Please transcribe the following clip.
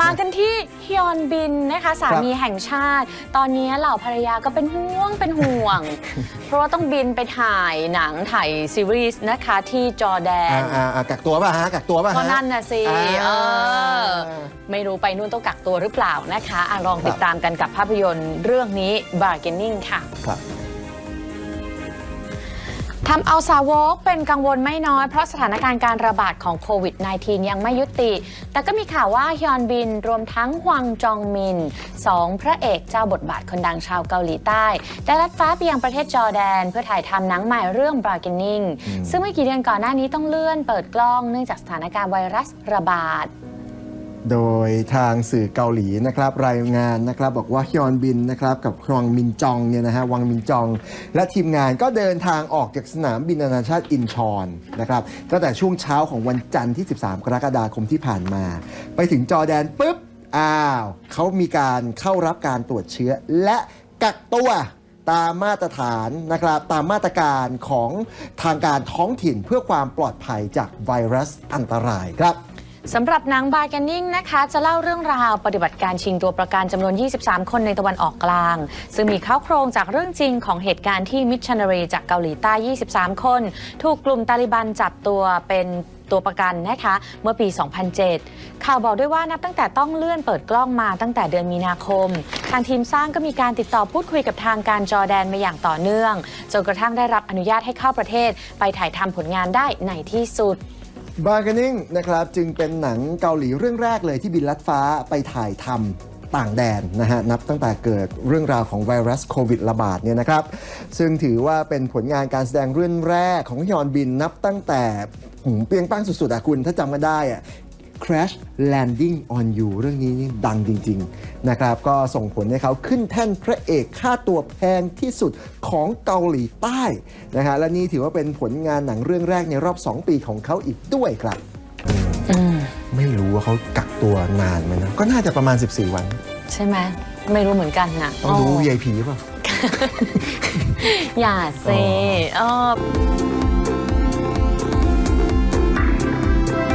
มากันที่ฮยอนบินนะคะ สามีแห่งชาติ ตอนนี้เหล่าภรรยาก็เป็นห่วงเป็นห่วง เพราะว่าต้องบินไปถ่ายหนังถ่ายซีรีส์นะคะที่จอร์แดนอ่าอ่าอ่ากักตัวป่ะฮะกักตัวป่ะฮะก็นั่นน่ะสิอ่าเออไม่รู้ไปนู่นต้องกักตัวหรือเปล่านะคะอะลองติดตามกันกับภาพยนตร์เรื่องนี้ Bargaining ค่ะครับ ทำเอาสาวกเป็นกังวลไม่น้อย เพราะสถานการณ์การระบาดของโควิด -19 ยังไม่ยุติ แต่ก็มีข่าวว่าฮยอนบินรวมทั้งฮวังจองมินสองพระเอกเจ้าบทบาทคนดังชาวเกาหลีใต้ ได้ลัดฟ้าไปยังประเทศจอร์แดน เพื่อถ่ายทำหนังใหม่เรื่อง Bargaining ซึ่งไม่กี่เดือนก่อนหน้านี้ต้องเลื่อนเปิดกล้องเนื่องจากสถานการณ์ไวรัสระบาด โดยทางสื่อเกาหลีนะครับรายงานนะครับบอกว่าฮยอนบินนะครับกับฮวังมินจองเนี่ยนะฮะวังมินจอง และทีมงานก็เดินทางออกจากสนามบินนานาชาติอินชอนนะครับตั้งแต่ช่วงเช้าของวันจันทร์ที่ 13 กรกฎาคมที่ผ่านมา ไปถึงจอแดนปุ๊บอ้าวเขามีการเข้ารับการตรวจเชื้อและกักตัวตามมาตรฐานนะครับตามมาตรการของทางการท้องถิ่นเพื่อความปลอดภัยจากไวรัสอันตรายครับ สำหรับนังบาร์แกนนิ่งนะคะ จะเล่าเรื่องราวปฏิบัติการชิงตัวประกันจำนวน 23 คนในตะวันออกกลาง ซึ่งมีข้าโครงจากเรื่องจริงของเหตุการณ์ที่มิชชันนารีจากเกาหลีใต้ 23 คน ถูกกลุ่มตาลิบันจับตัวเป็นตัวประกันนะคะเมื่อปี 2007 ข่าวบอกด้วยว่านับตั้งแต่ต้องเลื่อนเปิดกล้องมาตั้งแต่เดือนมีนาคม ทางทีมสร้างก็มีการติดต่อพูดคุยกับทางการจอร์แดนมาอย่างต่อเนื่อง จนกระทั่งได้รับอนุญาตให้เข้าประเทศ ไปถ่ายทำผลงานได้ในที่สุด บาร์เกนิ่งนะครับจึงเป็นหนังเกาหลีเรื่องแรกเลยที่บินลัดฟ้าไปถ่ายทำต่างแดนนะฮะนับตั้งแต่เกิดเรื่องราวของไวรัสโควิดระบาดเนี่ยนะครับ ซึ่งถือว่าเป็นผลงานการแสดงเรื่องแรกของฮยอนบินนับตั้งแต่หืมเปียงปังสุดๆอะคุณถ้าจำกันได้อะ Crash Landing on You เรื่องนี้นี่ดังจริง ๆ นะครับ ก็ส่งผลให้เขาขึ้นแท่นพระเอกค่าตัวแพงที่สุดของเกาหลีใต้นะฮะและนี่ถือว่าเป็นผลงานหนังเรื่องแรกในรอบ 2 ปีของเขาอีกด้วยครับอืมไม่รู้ว่าเขากักตัวนานไหมนะก็น่าจะประมาณ 14 วัน ใช่ไหมไม่รู้เหมือนกันนะต้องดูโ VIP ป่ะ อย่าเซเออ